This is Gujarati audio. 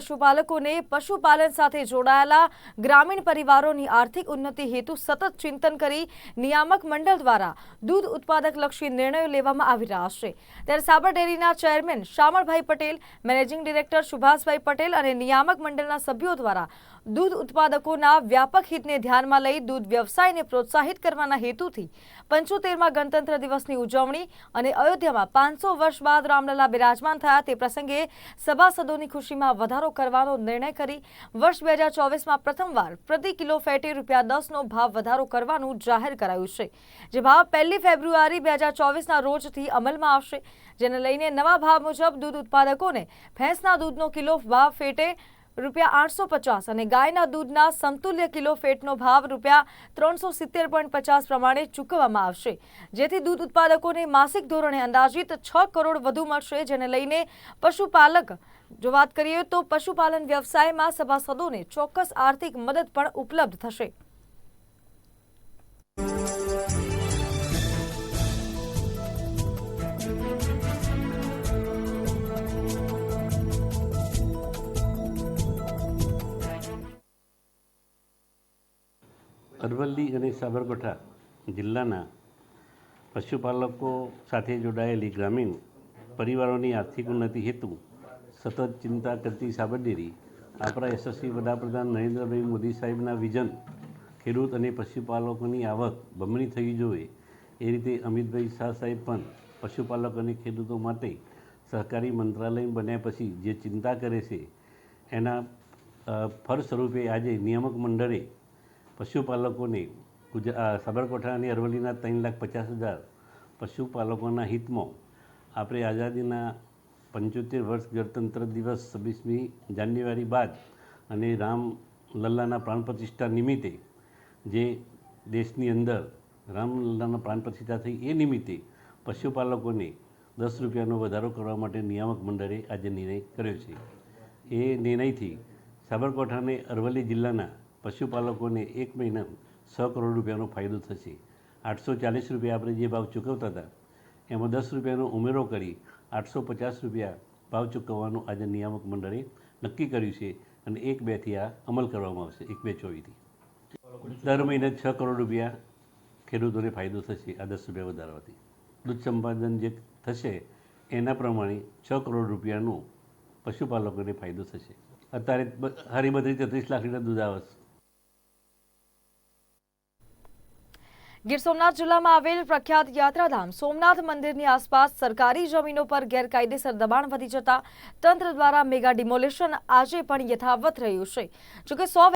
પશુપાલકોને પશુપાલન સાથે જોડાયેલા ગ્રામીણ પરિવારોની આર્થિક ઉન્નતિ હેતુ સતત ચિંતન કરી નિયામક મંડળ દ્વારા દૂધ ઉત્પાદક લક્ષી નિર્ણયો લેવામાં આવી રહ્યા છે. ત્યારે સાબર ડેરીના chairman Shamalbhai Patel, managing director Subhashbhai Patel અને નિયામક મંડળના સભ્યો દ્વારા દૂધ ઉત્પાદકોના વ્યાપક હિતને ધ્યાનમાં લઈ દૂધ વ્યવસાયને પ્રોત્સાહિત કરવાના હેતુથી પંચોતેરમાં ગણતંત્ર દિવસની ઉજવણી અને અયોધ્યામાં પાંચસો વર્ષ બાદ રામલલા બિરાજમાન થયા તે પ્રસંગે સભાસદોની ખુશીમાં વધારો કરવાનો નિર્ણય કરી વર્ષ બે હજાર ચોવીસમાં પ્રથમવાર પ્રતિ કિલો ફેટે રૂપિયા દસનો ભાવ વધારો કરવાનું જાહેર કરાયું છે, જે ભાવ પહેલી ફેબ્રુઆરી બે હજાર ચોવીસના રોજથી અમલમાં આવશે, જેને લઈને નવા ભાવ મુજબ દૂધ ઉત્પાદકોને ભેંસના દૂધનો કિલો ભાવ ફેટે રૂપિયા આઠસો પચાસ અને ગાયના દૂધના સમતુલ્ય કિલો ફેટનો ભાવ રૂપિયા ત્રણસો સિત્તેર પોઈન્ટ પચાસ પ્રમાણે ચૂકવવામાં આવશે, જેથી દૂધ ઉત્પાદકોને માસિક ધોરણે અંદાજિત છ કરોડ વધુ મળશે, જેને લઈને પશુપાલક, જો વાત કરીએ તો પશુપાલન વ્યવસાયમાં સભાસદોને ચોક્કસ આર્થિક મદદ પણ ઉપલબ્ધ થશે. અરવલ્લી અને સાબરકાંઠા જિલ્લાના પશુપાલકો સાથે જોડાયેલી ગ્રામીણ પરિવારોની આર્થિક ઉન્નતિ હેતુ, સતત ચિંતા કરતી સાબરડેરી આપણા યશસ્વી વડાપ્રધાન નરેન્દ્રભાઈ મોદી સાહેબના વિઝન, ખેડૂત અને પશુપાલકોની આવક બમણી થવી જોઈએ એ રીતે અમિતભાઈ શાહ સાહેબ પણ પશુપાલક અને ખેડૂતો માટે સહકારી મંત્રાલય બન્યા પછી જે ચિંતા કરે છે, એના ફળ સ્વરૂપે આજે નિયામક મંડળે પશુપાલકોને ગુજરાત સાબરકાંઠા અરવલ્લીના ત્રણ લાખ પચાસ હજાર પશુપાલકોના હિતમાં આપણે આઝાદીના પંચોતેર વર્ષ ગણતંત્ર દિવસ છવ્વીસમી જાન્યુઆરી બાદ અને રામ લલ્લાના પ્રાણ પ્રતિષ્ઠા નિમિત્તે જે દેશની અંદર રામલલ્લાના પ્રાણ પ્રતિષ્ઠા થઈ એ નિમિત્તે પશુપાલકોને દસ રૂપિયાનો વધારો કરવા માટે નિયામક મંડળે આજે નિર્ણય કર્યો છે. એ નિર્ણયથી સાબરકાંઠા અને અરવલ્લી જિલ્લાના પશુપાલકોને એક મહિના સો કરોડ રૂપિયાનો ફાયદો થશે. આઠસો ચાલીસ રૂપિયા આપણે જે ભાવ ચૂકવતા હતા, એમાં દસ રૂપિયાનો ઉમેરો કરી આઠસો પચાસ રૂપિયા ભાવ ચૂકવવાનું આજે નિયામક મંડળે નક્કી કર્યું છે અને એક બેથી આ અમલ કરવામાં આવશે, એક બે ચોવીસથી. દર મહિને છ કરોડ રૂપિયા ખેડૂતોને ફાયદો થશે, આ દસ રૂપિયા વધારવાથી. દૂધ સંપાદન જે થશે, એના પ્રમાણે છ કરોડ રૂપિયાનું પશુપાલકોને ફાયદો થશે. અત્યારે બધી તેત્રીસ લાખ લીટર દૂધ આવે છે ગીર સોમનાથ જિલ્લામાં આવેલ પ્રખ્યાત યાત્રાધામ સોમનાથ મંદિરની આસપાસ સરકારી જમીનો પર ગેરકાયદેસર દબાણ વધી જતા તંત્ર દ્વારા મેગા ડિમોલિશન આજે પણ યથાવત રહ્યું છે. જોકે સો